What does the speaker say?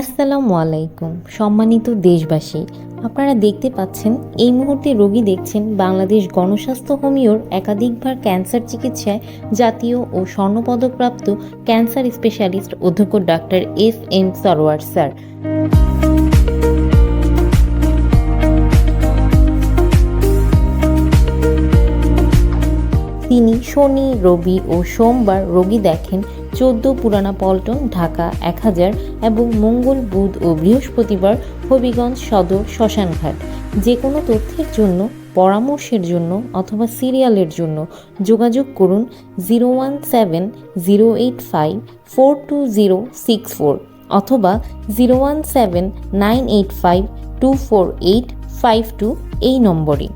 আসসালামু আলাইকুম, সম্মানিত দেশবাসী। আপনারা দেখতে পাচ্ছেন, এই মুহূর্তে রোগী দেখছেন বাংলাদেশ গণস্বাস্থ্য হোমিওর একাধিকবার ক্যান্সার চিকিৎসায় জাতীয় ও স্বর্ণপদকপ্রাপ্ত ক্যান্সার স্পেশালিস্ট অধ্যক্ষ doctor F M Sarwar sir. তিনি শনি, রবি ও সোমবার রোগী দেখেন চোদ্দ পুরানা পল্টন, ঢাকা এক হাজার এবং মঙ্গল বুধ ও বৃহস্পতিবার হবিগঞ্জ সদর শ্মশানঘাট। যে কোনো তথ্যের জন্য, পরামর্শের জন্য অথবা সিরিয়ালের জন্য যোগাযোগ করুন zero one seven zero eight five four two zero six four অথবা zero one seven nine eight five two four eight five two এই নম্বরে।